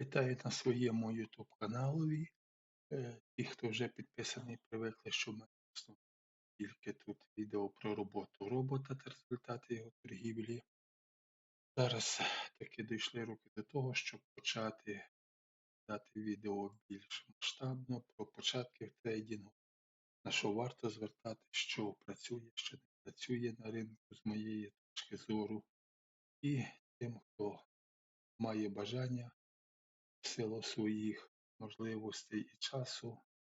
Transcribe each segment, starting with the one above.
Вітаю на своєму YouTube каналові. Е, Ті, хто вже підписаний, привикли, що мене тільки тут відео про роботу робота та результати його торгівлі. Зараз таки дійшли руки до того, щоб почати дати відео більш масштабно про початки в трейдингу, на що варто звертати, що працює, що не працює на ринку з моєї точки зору. І тим, хто має бажання в силу своїх можливостей і часу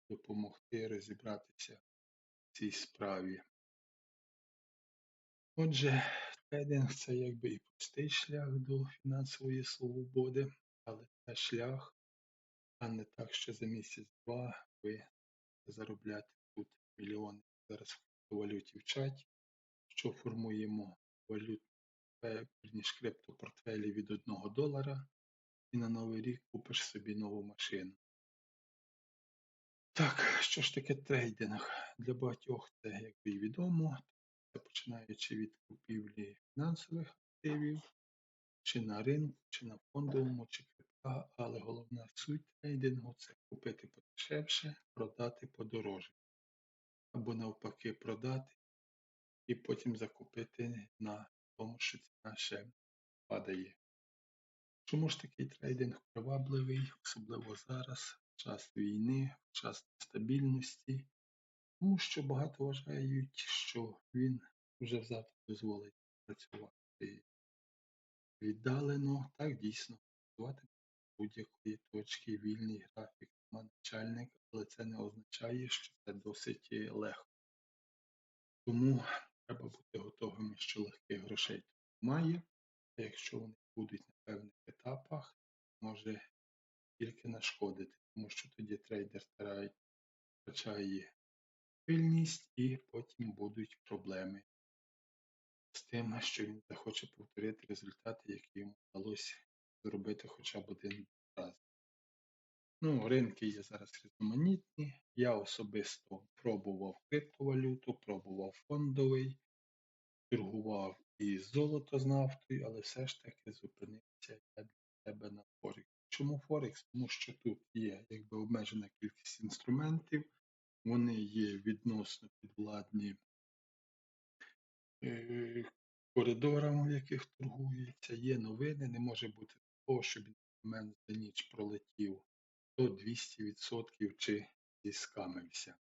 допомогти розібратися в цій справі. Отже, трейдинг це якби і простий шлях до фінансової свободи, але це шлях, а не так, що за місяць-два ви заробляти тут мільйони. Зараз в криптовалюті вчать, що формуємо валют, верніше криптопортфелі від 1 долара, і на новий рік купиш собі нову машину. Так, що ж таке трейдинг? Для багатьох це, як і відомо, це починаючи від купівлі фінансових активів, чи на ринку, чи на фондовому, чи крипта, але головна суть трейдингу це купити подешевше, продати подорожче. Або навпаки продати і потім закупити на тому, що ціна ще падає. Чому ж такий трейдинг привабливий, особливо зараз, в час війни, в час нестабільності? Тому що багато вважають, що він вже завтра дозволить працювати віддалено. Так, дійсно, працювати будь-якої точки, вільний графік, нема але це не означає, що це досить легко. Тому треба бути готовими, що легких грошей немає, а якщо вони будуть на певних етапах, може тільки нашкодити, тому що тоді трейдер втрачає пильність і потім будуть проблеми з тим, що він захоче повторити результати, які йому вдалося зробити хоча б один раз. Ну, ринки є зараз різноманітні. Я особисто пробував криптовалюту, пробував фондовий, торгував і золото з нафтою, але все ж таки зупинився я для себе на Форекс. Чому Форекс? Тому що тут є якби обмежена кількість інструментів, вони є відносно підвладні е, коридорам, в яких торгується, є новини, не може бути такого, щоб інструмент за ніч пролетів до 200% чи зіскамився.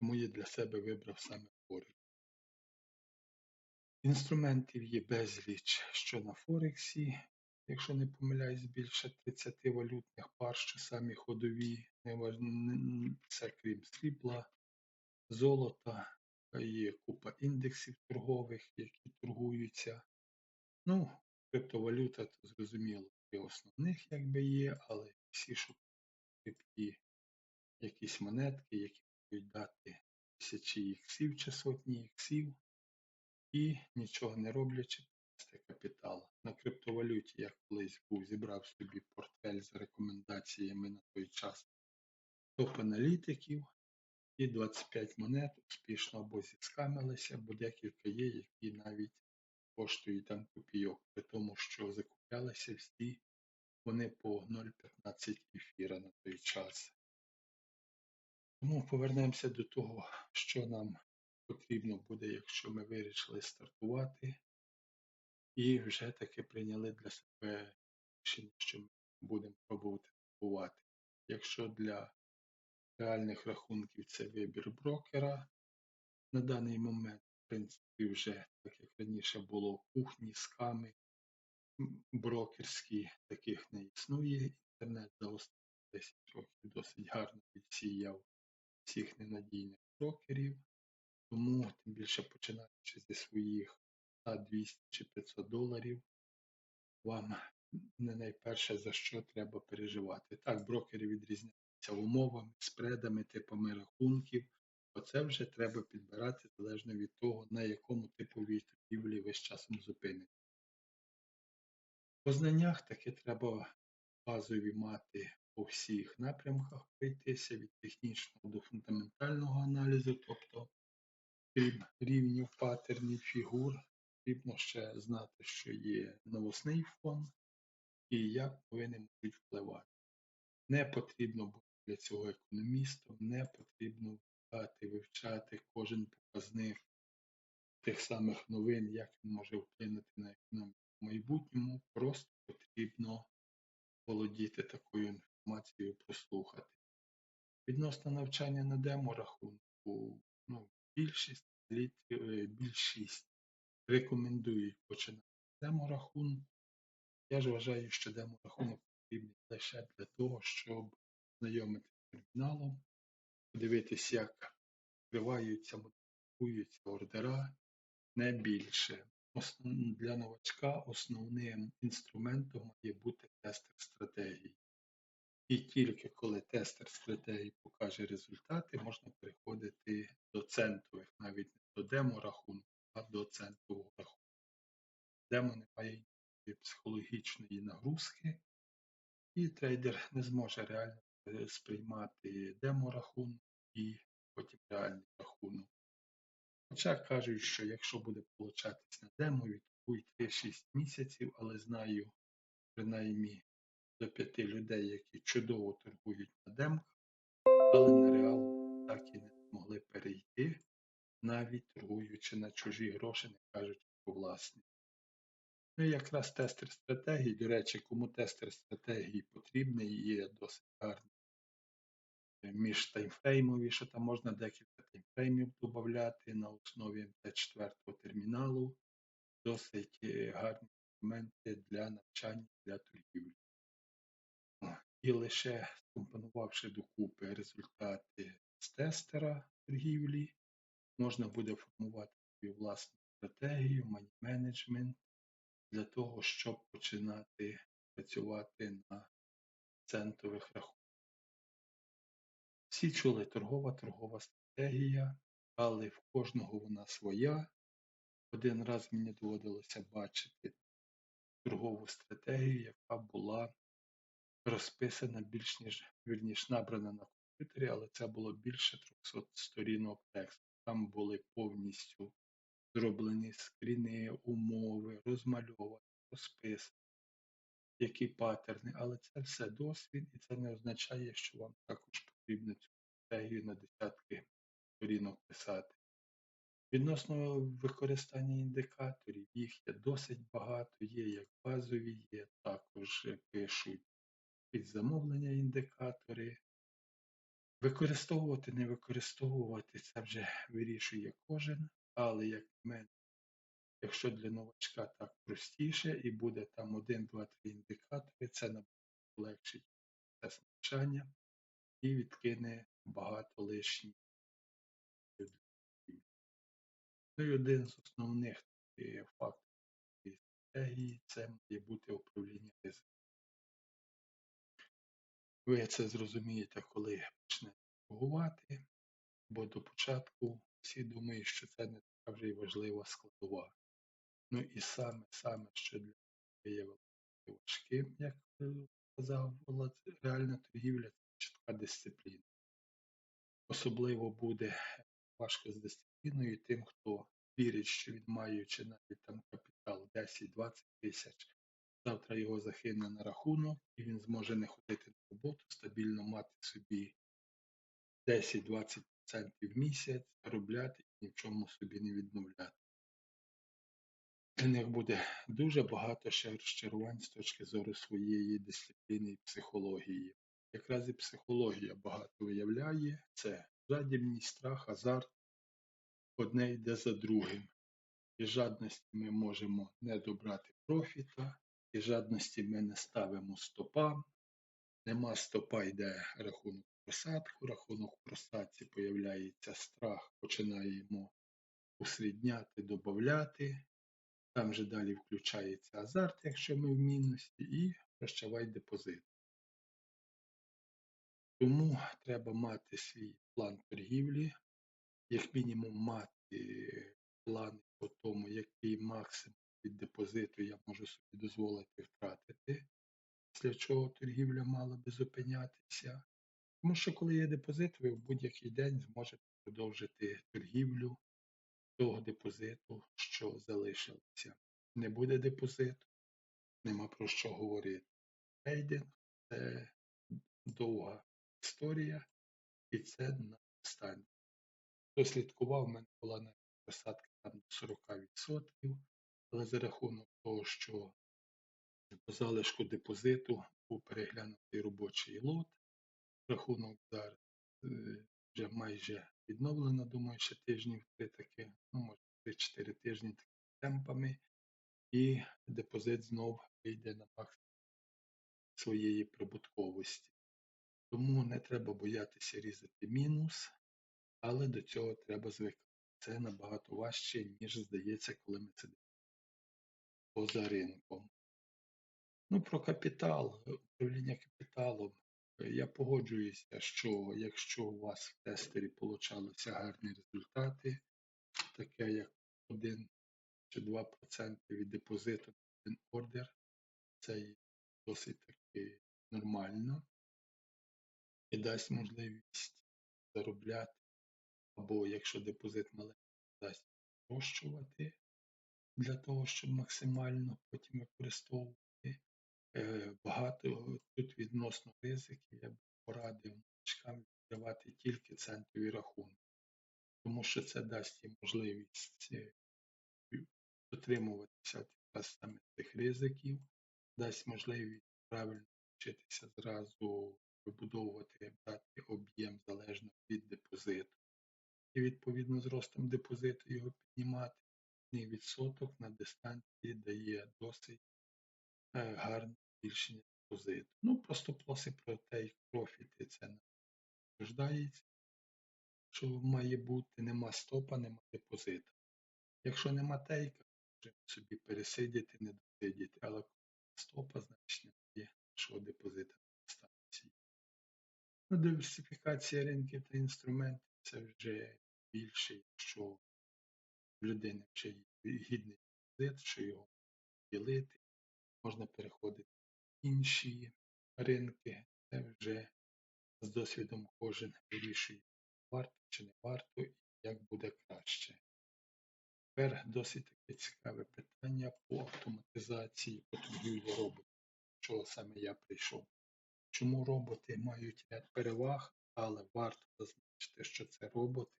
Тому я для себе вибрав саме Форекс. Інструментів є безліч, що на Форексі, якщо не помиляюсь, більше 30 валютних пар, що самі ходові, це крім срібла, золота, є купа індексів торгових, які торгуються. Ну, криптовалюта, то зрозуміло, і основних якби є, але всі шукають якісь монетки, які можуть дати тисячі іксів чи сотні іксів і нічого не роблячи, це капітал. На криптовалюті я колись був, зібрав собі портфель з рекомендаціями на той час топ-аналітиків, і 25 монет успішно або зіскамилися, бо декілька є, які навіть коштують там копійок, при тому, що закуплялися всі вони по 0,15 ефіра на той час. Тому повернемося до того, що нам потрібно буде, якщо ми вирішили стартувати, і вже таки прийняли для себе рішення, що ми будемо пробувати купувати. Якщо для реальних рахунків це вибір брокера, на даний момент, в принципі, вже, так як раніше було, кухні, сками, брокерські, таких не існує. Інтернет за останні 10 років досить гарно відсіяв всіх ненадійних брокерів. Тому, тим більше починаючи зі своїх 100, 200 чи 500 доларів, вам не найперше за що треба переживати. Так, брокери відрізняються умовами, спредами, типами рахунків. Оце вже треба підбирати залежно від того, на якому типовій торгівлі ви з часом зупините. По знаннях таки треба базові мати по всіх напрямках пройтися від технічного до фундаментального аналізу, тобто крім рівнів паттернів, фігур, потрібно ще знати, що є новосний фон і як повинні можуть впливати. Не потрібно бути для цього економістом, не потрібно вивчати, вивчати кожен показник тих самих новин, як він може вплинути на економіку в майбутньому. Просто потрібно володіти такою інформацією, прослухати. Відносно навчання на демо-рахунку, ну, більшість е, більшість рекомендують починати демо-рахунку. Я ж вважаю, що демо-рахунок потрібний лише для того, щоб знайомити з терміналом, подивитися, як відкриваються, модифікуються ордера, не більше. Для новачка основним інструментом має бути тестер стратегії. І тільки коли тестер стратегії покаже результати, можна переходити до центрових, навіть не до демо-рахунку, а до центрового рахунку. Демо не має психологічної нагрузки, і трейдер не зможе реально е, сприймати демо-рахунок і потім реальний рахунок. Хоча кажуть, що якщо буде получатись на демо, відкують 3-6 місяців, але знаю принаймні до 5 людей, які чудово торгують на демках, але на реал так і не змогли перейти, навіть торгуючи на чужі гроші, не кажучи про власні. Ну і якраз тестер стратегії, до речі, кому тестер стратегії потрібний, є досить гарний між таймфреймові, що там можна декілька таймфреймів додати на основі Т4 терміналу. Досить е, гарні інструменти для навчання для торгівлі. І лише скомпонувавши докупи результати з тестера торгівлі, можна буде формувати свою власну стратегію, мані менеджмент для того, щоб починати працювати на центових рахунках. Всі чули торгова торгова стратегія, але в кожного вона своя. Один раз мені доводилося бачити торгову стратегію, яка була розписана більш ніж вірніш набрана на комп'ютері, але це було більше 300 сторінок тексту. Там були повністю зроблені скріни, умови, розмальовані, розписані, які паттерни, але це все досвід, і це не означає, що вам також потрібно цю стратегію на десятки сторінок писати. Відносно використання індикаторів, їх є досить багато, є як базові, є також пишуть під замовлення індикатори. Використовувати, не використовувати це вже вирішує кожен, але як мене, якщо для новачка так простіше і буде там 1, 2, 3 індикатори, це набагато полегшить процес навчання і відкине багато лишніх. Ну і один з основних е, факторів стратегії це має бути управління ризиком. Ви це зрозумієте, коли почнете торгувати, бо до початку всі думають, що це не така вже й важлива складова. Ну і саме, саме, що для виявилося важким, як казав реальна торгівля, це чітка дисципліна. Особливо буде важко з дисципліною тим, хто вірить, що він маючи навіть там капітал 10-20 тисяч, завтра його захине на рахунок, і він зможе не ходити на роботу, стабільно мати собі 10-20% в місяць, заробляти і ні в чому собі не відмовляти. Для них буде дуже багато ще розчарувань з точки зору своєї дисципліни і психології. Якраз і психологія багато виявляє, це жадібність, страх, азарт, одне йде за другим. І жадності ми можемо не добрати профіта, і жадності ми не ставимо стопа. Нема стопа, йде рахунок просадку, рахунок просадці появляється страх, починаємо усрідняти, додати. Там же далі включається азарт, якщо ми в мінусі, і прощавай депозит. Тому треба мати свій план торгівлі, як мінімум мати план по тому, який максимум від депозиту я можу собі дозволити втратити, після чого торгівля мала би зупинятися. Тому що коли є депозит, ви в будь-який день зможете продовжити торгівлю того депозиту, що залишилося. Не буде депозиту, нема про що говорити. трейдинг це довга історія, і це на останнє. Хто слідкував, в мене була навіть просадка там до 40%, але за рахунок того, що по залишку депозиту був переглянутий робочий лот, рахунок зараз е, вже майже відновлено, думаю, ще тижнів три таки, ну, може 3-4 тижні такими темпами, і депозит знов вийде на максимум своєї прибутковості. Тому не треба боятися різати мінус, але до цього треба звикати. Це набагато важче, ніж здається, коли ми сидимо поза ринком. Ну, про капітал, управління капіталом. Я погоджуюся, що якщо у вас в тестері получалися гарні результати, таке як 1 чи 2% від депозиту на один ордер, це досить таки нормально і дасть можливість заробляти, або якщо депозит маленький, дасть вирощувати для того, щоб максимально потім використовувати. Е, Багато тут відносно ризиків, я б порадив новачкам відкривати тільки центові рахунки, тому що це дасть їм можливість е, дотримуватися саме цих ризиків, дасть можливість правильно вчитися зразу вибудовувати, брати об'єм залежно від депозиту. І відповідно з ростом депозиту його піднімати. Відсоток на дистанції дає досить е, гарне збільшення депозиту. Ну, просто плоси про take профіти це не страждається, що має бути, нема стопа, нема депозита. Якщо нема тейка, можемо собі пересидіти, не досидіти, але стопа, значить немає нашого депозита на дистанції. Ну, диверсифікація ринків та інструментів це вже більше, якщо людини є гідний депозит, що його ділити, можна переходити в інші ринки, це вже з досвідом кожен вирішує, варто чи не варто, і як буде краще. Тепер досить таке цікаве питання по автоматизації по торгівлі роботів, чого саме я прийшов. Чому роботи мають ряд переваг, але варто зазначити, що це роботи,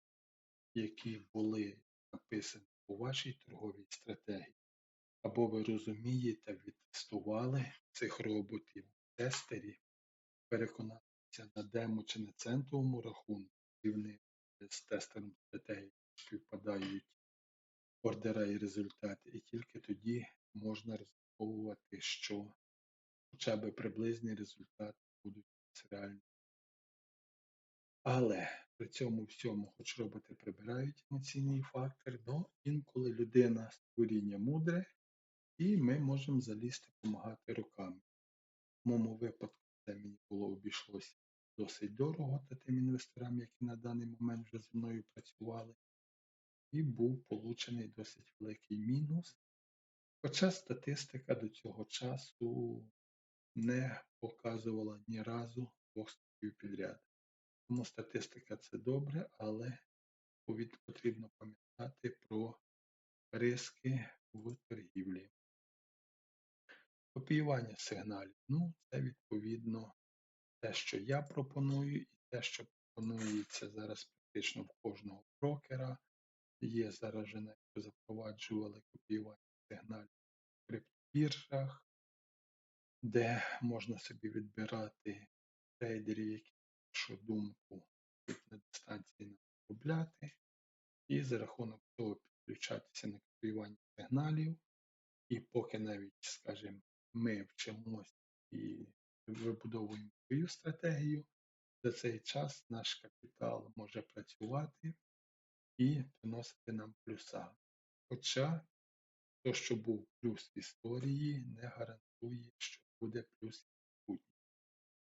які були написані у вашій торговій стратегії. Або ви розумієте, відтестували цих роботів тестері, переконатися на демо чи на центовому рахунку, вони з тестером стратегії співпадають ордера і результати, і тільки тоді можна розраховувати, що хоча б приблизні результати будуть реальні. Але при цьому всьому, хоч роботи прибирають емоційний фактор, но інколи людина створіння мудре, і ми можемо залізти допомагати руками. В моєму випадку це мені було обійшлося досить дорого та тим інвесторам, які на даний момент вже зі мною працювали, і був получений досить великий мінус. Хоча статистика до цього часу не показувала ні разу двох статтів підряд. Тому статистика це добре, але потрібно пам'ятати про риски в торгівлі. Копіювання сигналів. Ну, це відповідно те, що я пропоную, і те, що пропонується зараз практично в кожного брокера. Є заражене, запроваджували копіювання сигналів в криптобіржах, де можна собі відбирати трейдерів, які нашу думку на дистанції наробляти, і за рахунок того підключатися на копіювання сигналів. І поки навіть, скажімо, ми вчимося і вибудовуємо свою стратегію, за цей час наш капітал може працювати і приносити нам плюса. Хоча то, що був плюс в історії, не гарантує, що буде плюс в.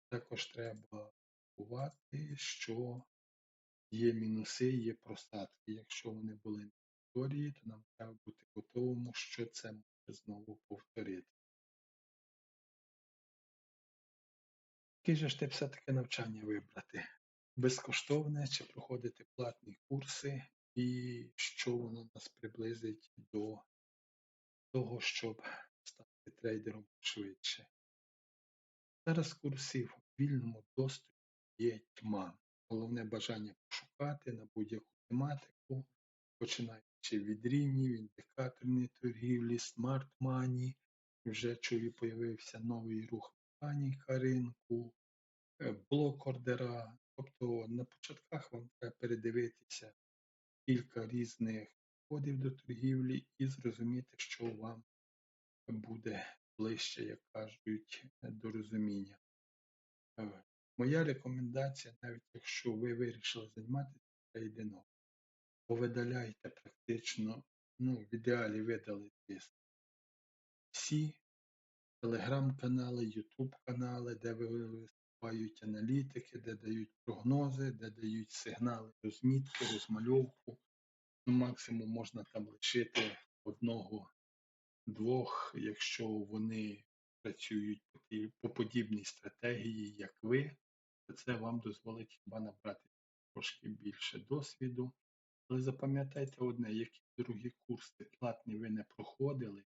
Також треба врахувати, що є мінуси, є просадки. Якщо вони були на історії, то нам треба бути готовим, що це може знову повторити. Який же ж ти все-таки навчання вибрати? Безкоштовне чи проходити платні курси, і що воно нас приблизить до того, щоб стати трейдером швидше. Зараз курсів в вільному доступі є тьма. Головне бажання пошукати на будь-яку тематику, починаючи від рівнів, індикаторної торгівлі, смарт-мані. Вже чую, появився новий рух механіка ринку, е, блок ордера. Тобто на початках вам треба передивитися кілька різних підходів до торгівлі і зрозуміти, що вам буде ближче, як кажуть, до розуміння. Моя рекомендація, навіть якщо ви вирішили займатися трейдингом, повидаляйте практично, ну, в ідеалі видалити всі телеграм-канали, ютуб канали, де виступають аналітики, де дають прогнози, де дають сигнали розмітки, розмальовку. Ну, максимум можна там лишити одного, двох, якщо вони працюють по подібній стратегії, як ви, то це вам дозволить хіба набрати трошки більше досвіду. Але запам'ятайте одне, які другі курси платні ви не проходили,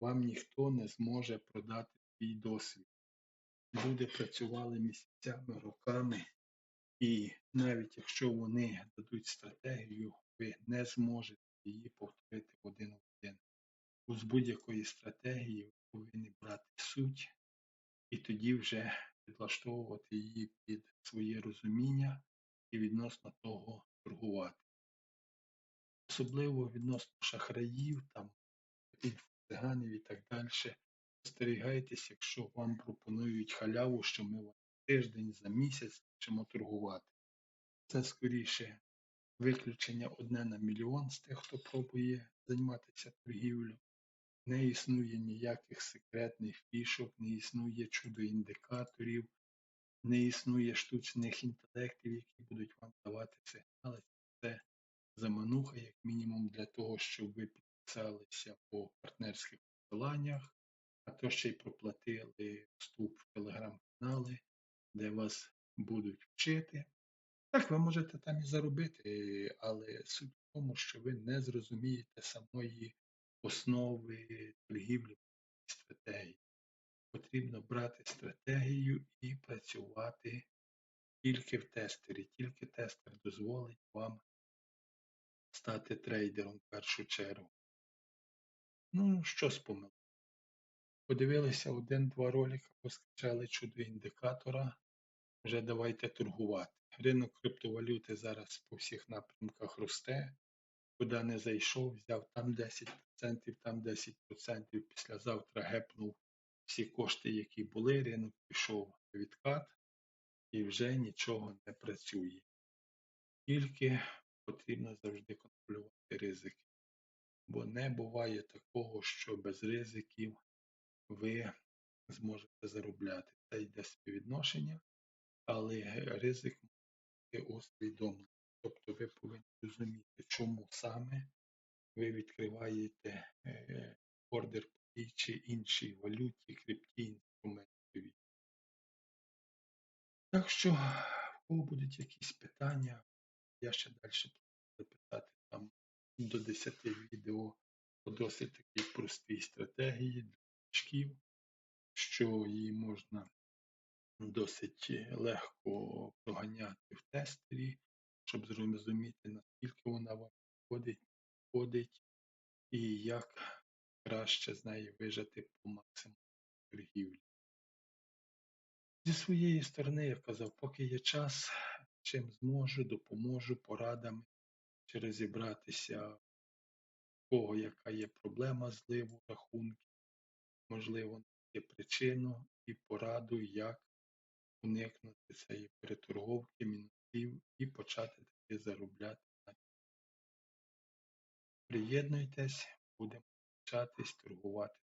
вам ніхто не зможе продати свій досвід. Люди працювали місяцями, роками, і навіть якщо вони дадуть стратегію, ви не зможете її повторити один в один. Бо з будь-якої стратегії ви повинні брати суть і тоді вже підлаштовувати її під своє розуміння і відносно того торгувати. Особливо відносно шахраїв, там, інфоциганів і так далі. Остерігайтесь, якщо вам пропонують халяву, що ми вам тиждень за місяць почнемо торгувати. Це скоріше виключення одне на мільйон з тих, хто пробує займатися торгівлею. Не існує ніяких секретних фішок, не існує чудо-індикаторів, не існує штучних інтелектів, які будуть вам давати сигнали. Це замануха, як мінімум, для того, щоб ви підписалися по партнерських посиланнях, а то ще й проплатили вступ в телеграм-канали, де вас будуть вчити. Так, ви можете там і заробити, але суть в тому, що ви не зрозумієте самої основи торгівлі стратегії. Потрібно брати стратегію і працювати тільки в тестері. Тільки тестер дозволить вам стати трейдером в першу чергу. Ну, що з помилок? Подивилися один-два ролика, поскачали чудо індикатора. Вже давайте торгувати. Ринок криптовалюти зараз по всіх напрямках росте. Куди не зайшов, взяв там 10%, там 10%, післязавтра гепнув всі кошти, які були, ринок пішов відкат і вже нічого не працює. Тільки потрібно завжди контролювати ризики. Бо не буває такого, що без ризиків ви зможете заробляти. Це йде співвідношення, але ризик має бути усвідомлений. Тобто ви повинні розуміти, чому саме ви відкриваєте е, ордер по тій чи іншій валюті, крипті, інструментові. Так що, в кого будуть якісь питання, я ще далі буду питати там до 10 відео по досить такій простій стратегії для новачків, що її можна досить легко проганяти в тестері, щоб зрозуміти, наскільки вона вам підходить, і як краще з неї вижати по максимуму торгівлі. Зі своєї сторони, я казав, поки є час, чим зможу, допоможу порадами чи розібратися, кого яка є проблема зливу рахунків, можливо, знайти причину і пораду, як уникнути цієї переторговки, мінусів і почати таки заробляти. Приєднуйтесь, будемо навчатись торгувати